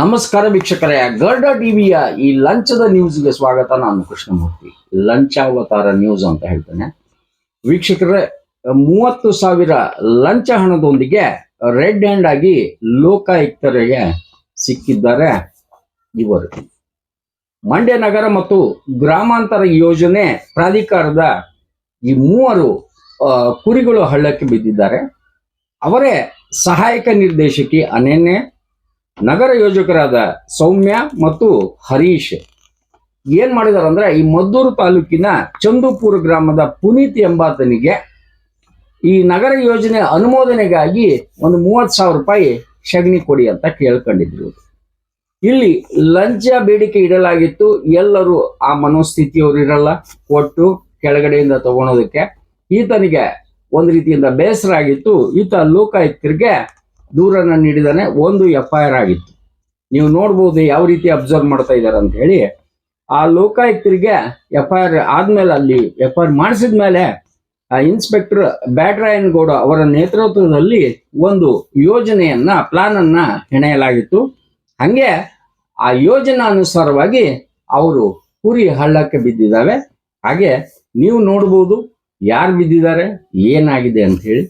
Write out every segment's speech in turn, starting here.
ನಮಸ್ಕಾರ ವೀಕ್ಷಕರೇ, ಗರ್ಡ ಟಿವಿಯ ಈ ಲಂಚದ ನ್ಯೂಸ್ಗೆ ಸ್ವಾಗತ. ನಾನು ಕೃಷ್ಣಮೂರ್ತಿ. ಲಂಚಾವತಾರ ನ್ಯೂಸ್ ಅಂತ ಹೇಳ್ತೇನೆ. ವೀಕ್ಷಕರೇ, ಮೂವತ್ತು ಸಾವಿರ ಲಂಚ ಹಣದೊಂದಿಗೆ ರೆಡ್ ಹ್ಯಾಂಡ್ ಆಗಿ ಲೋಕಾಯುಕ್ತರಿಗೆ ಸಿಕ್ಕಿದ್ದಾರೆ ಇವರು. ಮಂಡ್ಯ ನಗರ ಮತ್ತು ಗ್ರಾಮಾಂತರ ಯೋಜನೆ ಪ್ರಾಧಿಕಾರದ ಈ ಮೂವರು ಕುರಿಗಳು ಹಳ್ಳಕ್ಕೆ ಬಿದ್ದಿದ್ದಾರೆ. ಅವರೇ ಸಹಾಯಕ ನಿರ್ದೇಶಕಿ ಅನನ್ಯ. ನಗರ ಯೋಜಕರಾದ ಸೌಮ್ಯ ಮತ್ತು ಹರೀಶ್. ಏನ್ ಮಾಡಿದಾರೆ ಅಂದ್ರೆ ಈ ಮದ್ದೂರು ತಾಲೂಕಿನ ಚಂದುಪುರ ಗ್ರಾಮದ ಪುನೀತ್ ಎಂಬಾತನಿಗೆ ಈ ನಗರ ಯೋಜನೆ ಅನುಮೋದನೆಗಾಗಿ ಒಂದು ಮೂವತ್ತು ಸಾವಿರ ರೂಪಾಯಿ ಶಗಣಿ ಕೊಡಿ ಅಂತ ಕೇಳ್ಕೊಂಡಿದ್ರು. ಇಲ್ಲಿ ಲಂಚ ಬೇಡಿಕೆ ಇಡಲಾಗಿತ್ತು. ಎಲ್ಲರೂ ಆ ಮನೋಸ್ಥಿತಿಯವರು ಇರಲ್ಲ. ಕೊಟ್ಟು ಕೆಳಗಡೆಯಿಂದ ತಗೊಳೋದಕ್ಕೆ ಈತನಿಗೆ ಒಂದು ರೀತಿಯಿಂದ ಬೇಸರ ಆಗಿತ್ತು. ಈತ ಲೋಕಾಯುಕ್ತರಿಗೆ ದೂರನ್ನ ನೀಡಿದಾನೆ, ಒಂದು ಎಫ್ ಐ ಆರ್ ಆಗಿತ್ತು. ನೀವು ನೋಡ್ಬೋದು ಯಾವ ರೀತಿ ಅಬ್ಸರ್ವ್ ಮಾಡ್ತಾ ಇದ್ದಾರೆ ಅಂತ ಹೇಳಿ, ಆ ಲೋಕಾಯುಕ್ತರಿಗೆ ಎಫ್ ಐ ಆರ್ ಆದ್ಮೇಲೆ ಅಲ್ಲಿ ಎಫ್ ಐ ಆರ್ ಮಾಡಿಸಿದ ಮೇಲೆ ಇನ್ಸ್ಪೆಕ್ಟರ್ ಬ್ಯಾಟ್ರಾಯನ್ ಗೌಡ ಅವರ ನೇತೃತ್ವದಲ್ಲಿ ಒಂದು ಯೋಜನೆಯನ್ನ ಪ್ಲಾನ್ ಅನ್ನ ಹೆಣೆಯಲಾಗಿತ್ತು. ಹಂಗೆ ಆ ಯೋಜನಾನುಸಾರವಾಗಿ ಅವರು ಕುರಿ ಹಳ್ಳಕ್ಕೆ ಬಿದ್ದಿದ್ದಾವೆ. ಹಾಗೆ ನೀವು ನೋಡ್ಬೋದು ಯಾರು ಬಿದ್ದಿದ್ದಾರೆ, ಏನಾಗಿದೆ ಅಂತ ಹೇಳಿ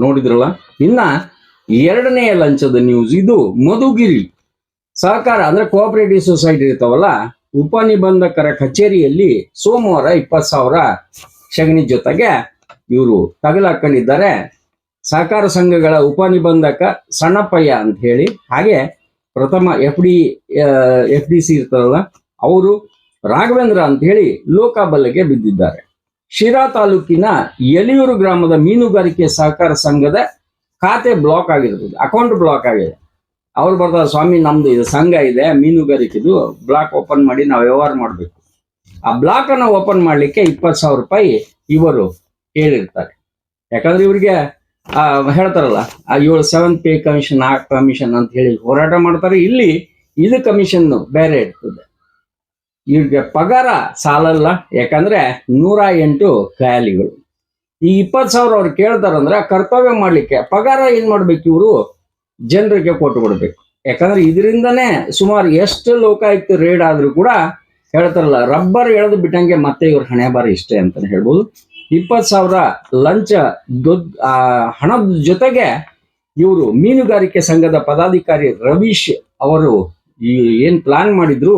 ನೋಡಿದ್ರಲ್ಲ? ಇನ್ನ ಎರಡನೆಯ ಲಂಚದ ನ್ಯೂಸ್ ಇದು ಮಧುಗಿರಿ. ಸಹಕಾರ ಅಂದ್ರೆ ಕೋಆಪರೇಟಿವ್ ಸೊಸೈಟಿ ಇರ್ತಾವಲ್ಲ ಉಪನಿಬಂಧಕರ ಕಚೇರಿಯಲ್ಲಿ ಸೋಮವಾರ ಇಪ್ಪತ್ತು ಸಾವಿರ ಶಗಣಿ ಜೊತೆಗೆ ಇವರು ತಗಲಾಕೊಂಡಿದ್ದಾರೆ. ಸಹಕಾರ ಸಂಘಗಳ ಉಪನಿಬಂಧಕ ಸಣ್ಣಪ್ಪಯ್ಯ ಅಂತ ಹೇಳಿ, ಹಾಗೆ ಪ್ರಥಮ F D F D C ಇರ್ತಾರಲ್ಲ, ಅವರು ರಾಘವೇಂದ್ರ ಅಂತ ಹೇಳಿ ಲೋಕಾಬಲ್ಲೆಗೆ ಬಿದ್ದಿದ್ದಾರೆ. ಶಿರಾ ತಾಲೂಕಿನ ಯಲಿಯೂರು ಗ್ರಾಮದ ಮೀನುಗಾರಿಕೆ ಸಹಕಾರ ಸಂಘದ ಖಾತೆ ಬ್ಲಾಕ್ ಆಗಿರ್ತದೆ, ಅಕೌಂಟ್ ಬ್ಲಾಕ್ ಆಗಿದೆ. ಅವ್ರು ಬರ್ತಾರೆ ಸ್ವಾಮಿ, ನಮ್ದು ಇದು ಸಂಘ ಇದೆ ಮೀನುಗಾರಿಕೆದು ಬ್ಲಾಕ್ ಓಪನ್ ಮಾಡಿ ನಾವು ವ್ಯವಹಾರ ಮಾಡಬೇಕು. ಆ ಬ್ಲಾಕ್ ಅನ್ನ ಓಪನ್ ಮಾಡ್ಲಿಕ್ಕೆ ಇಪ್ಪತ್ತು ಸಾವಿರ ರೂಪಾಯಿ ಇವರು ಹೇಳಿರ್ತಾರೆ ಯಾಕಂದ್ರೆ ಇವರಿಗೆ ಹೇಳ್ತಾರಲ್ಲ, ಆ ಏಳು ಸೆವೆನ್ ಪೇ ಕಮಿಷನ್ ಆ ಕಮಿಷನ್ ಅಂತ ಹೇಳಿ ಹೋರಾಟ ಮಾಡ್ತಾರೆ. ಇಲ್ಲಿ ಇದು ಕಮಿಷನ್ ಬೇರೆ ಇರ್ತದೆ. ಇವ್ರಿಗೆ ಪಗಾರ ಸಾಲಲ್ಲ, ಯಾಕಂದ್ರೆ ನೂರ ಎಂಟು ಖಯಾಲಿಗಳು ಈ ಇಪ್ಪತ್ತು ಸಾವಿರ ಅವ್ರು ಕೇಳ್ತಾರಂದ್ರೆ ಕರ್ತವ್ಯ ಮಾಡ್ಲಿಕ್ಕೆ, ಪಗಾರ ಏನ್ ಮಾಡ್ಬೇಕು ಇವರು? ಜನರಿಗೆ ಕೊಟ್ಟು ಬಿಡ್ಬೇಕು ಯಾಕಂದ್ರೆ ಇದರಿಂದನೇ ಸುಮಾರು ಎಷ್ಟು ಲೋಕಾಯುಕ್ತ ರೇಡ್ ಆದ್ರೂ ಕೂಡ ಹೇಳ್ತಾರಲ್ಲ, ರಬ್ಬರ್ ಎಳೆದು ಬಿಟ್ಟಂಗೆ ಮತ್ತೆ ಇವ್ರ ಹಣೆ ಬಾರಿ ಇಷ್ಟೇ ಅಂತ ಹೇಳ್ಬೋದು. ಇಪ್ಪತ್ತು ಸಾವಿರ ಲಂಚ ದೊಡ್ ಹಣದ ಜೊತೆಗೆ ಇವರು ಮೀನುಗಾರಿಕೆ ಸಂಘದ ಪದಾಧಿಕಾರಿ ರವೀಶ್ ಅವರು ಈ ಏನ್ ಪ್ಲಾನ್ ಮಾಡಿದ್ರು,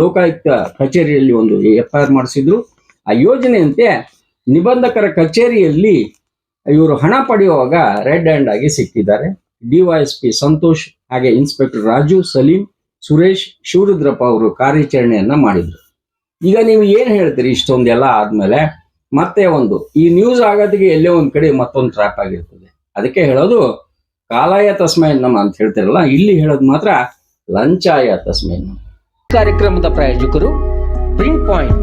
ಲೋಕಾಯುಕ್ತ ಕಚೇರಿಯಲ್ಲಿ ಒಂದು ಎಫ್ ಐ ಆರ್ ಮಾಡಿಸಿದ್ರು. ಆ ಯೋಜನೆಯಂತೆ ನಿಬಂಧಕರ ಕಚೇರಿಯಲ್ಲಿ ಇವರು ಹಣ ಪಡೆಯುವಾಗ ರೆಡ್ ಹ್ಯಾಂಡ್ ಆಗಿ ಸಿಕ್ಕಿದ್ದಾರೆ. ಡಿವೈಎಸ್ಪಿ ಸಂತೋಷ್ ಹಾಗೆ ಇನ್ಸ್ಪೆಕ್ಟರ್ ರಾಜು, ಸಲೀಂ, ಸುರೇಶ್, ಶಿವರುದ್ರಪ್ಪ ಅವರು ಕಾರ್ಯಾಚರಣೆಯನ್ನ ಮಾಡಿದ್ರು. ಈಗ ನೀವು ಏನ್ ಹೇಳ್ತೀರಿ ಇಷ್ಟೊಂದೆಲ್ಲ ಆದ್ಮೇಲೆ? ಮತ್ತೆ ಒಂದು, ಈ ನ್ಯೂಸ್ ಆಗೋದಿಗೆ ಎಲ್ಲೇ ಒಂದ್ ಕಡೆ ಮತ್ತೊಂದು ಟ್ರ್ಯಾಪ್ ಆಗಿರ್ತದೆ. ಅದಕ್ಕೆ ಹೇಳೋದು, ಕಾಲಾಯ ತಸ್ಮೈ ನಮ್ಮ ಅಂತ ಹೇಳ್ತಿರಲ್ಲ, ಇಲ್ಲಿ ಹೇಳೋದು ಮಾತ್ರ ಲಂಚಾಯ ತಸ್ಮೈ. ಕಾರ್ಯಕ್ರಮದ ಪ್ರಾಯೋಜಕರು ಪ್ರಿಂಟ್ ಪಾಯಿಂಟ್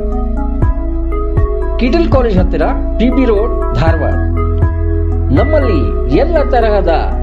ಕಿಟಲ್ ಕಾಲೇಜ್ ಹತ್ತಿರ ಟಿ ಬಿ ರೋಡ್ ಧಾರವಾಡ. ನಮ್ಮಲ್ಲಿ ಎಲ್ಲ ತರಹದ